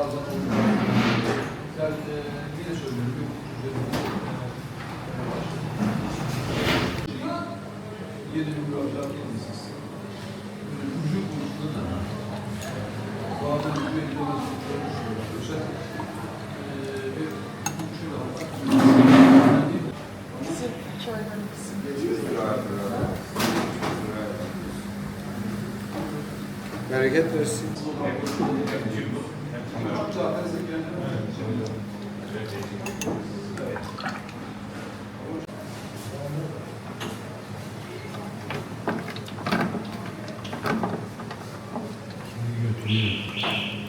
bazen. Ben e, yine söylüyorum. bir Yeni bir müracaat edilmesi. Ucu konusunda da bazen güvenlikle nasıl özel e, bir hukukçuyla alakalı. Bizim çaylarımız. Bereket versin. Şimdi götürüyor.